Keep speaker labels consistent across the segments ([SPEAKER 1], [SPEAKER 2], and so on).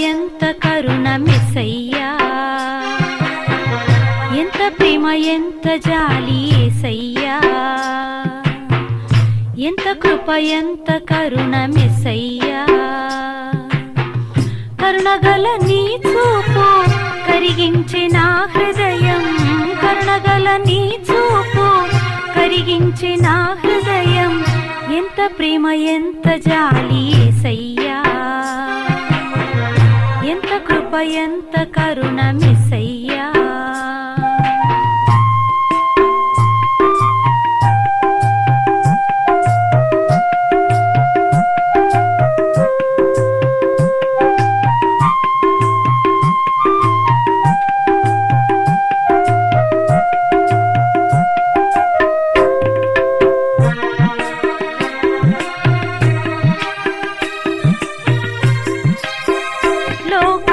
[SPEAKER 1] ఎంత కరుణ మెసయ్యా ఎంత ప్రేమ ఎంత జాలి ఏసయ్యా. ఎంత కృప ఎంత కరుణ మెసయ్యా కరుణగల నీ చూపు కరిగించే నా హృదయం. కరుణగల నీ చూపు కరిగించే నా హృదయం. ఎంత ప్రేమ ఎంత జాలి ఏసయ్యా. కృప ఎంత కరుణ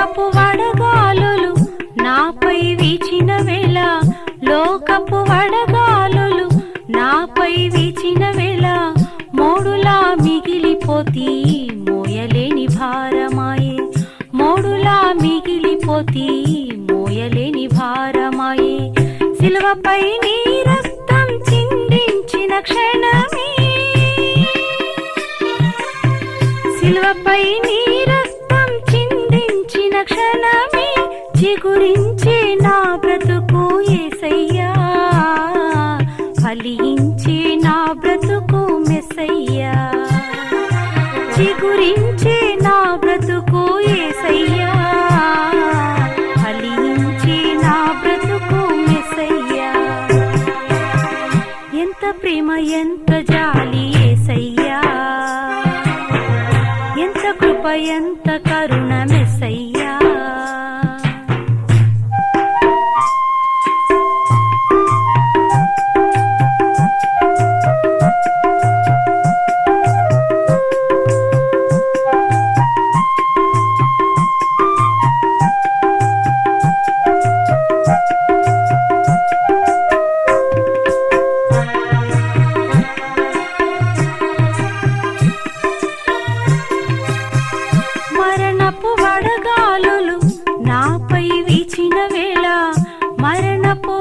[SPEAKER 1] లోకపు వడగాలులు నాపై వీచిన వేళ. లోకపు వడగాలులు నాపై వీచిన వేళ. మోడులా మిగిలిపోతి మోయలేని భారమాయే. మోడులా మిగిలిపోతి మోయలేని భారమాయే. సిలువపై నీ రక్తం చిందించిన క్షణమే. సిలువపై నీ రక్తం క్షణమే చిగురించే నా బ్రతుకు ఏసయ్యా. ఫలించే నా బ్రతుకు మెస్సయ్యా. చిగురించే నా బ్రతుకు ఏసయ్యా. ఫలించే నా బ్రతుకు మెస్సయ్యా. ఎంత ప్రేమ ఎంత జాలి ఏసయ్యా. ఎంత కృప ఎంత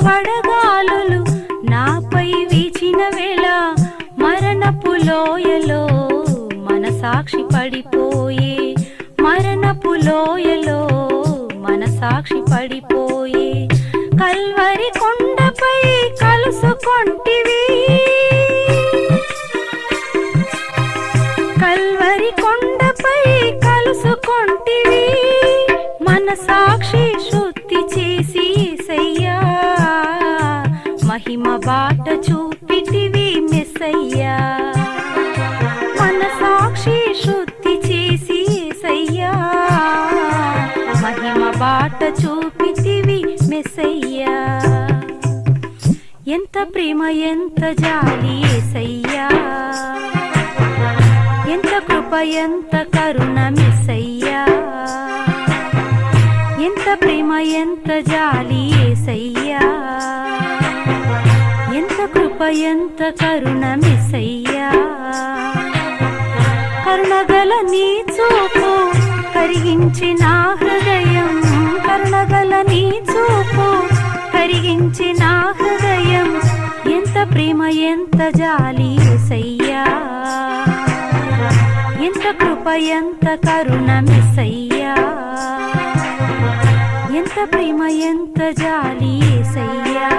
[SPEAKER 1] వడగాలులు నాపై వీచిన వేళ మరణపు లోయలో మన సాక్షి పడిపోయే మరణపు లోయలో మన సాక్షి పడిపోయే. కల్వరి కొండపై కలుసుకొంటివి. కల్వరి కొండపై కలుసుకొంటివి. మన సాక్షి శుద్ధి చేసి మహిమ బాట చూపితివి మెస్సయ్యా. మన సాక్షి శుద్ధి చేసి సయ్యా మహిమ బాట చూపితివి మెస్సయ్యా. ఎంత ప్రేమ ఎంత జాలి ఏసయ్యా. ఎంత కృప ఎంత కరుణ మెస్సయ్యా. ఎంత ప్రేమ ఎంత జాలి ఏసయ్యా. కృప ఎంత కరుణమిసయ్యా. కరుణగల నీ చూపు కరిగించి నా హృదయం. కరుణగల నీ చూపు కరిగించి నా హృదయం. ఎంత ప్రేమ ఎంత జాలి ఏసయ్యా ఎంత కృప ఎంత కరుణమిసయ్యా. ఎంత ప్రేమ ఎంత జాలి ఏసయ్యా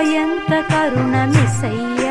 [SPEAKER 1] ఎంత కృప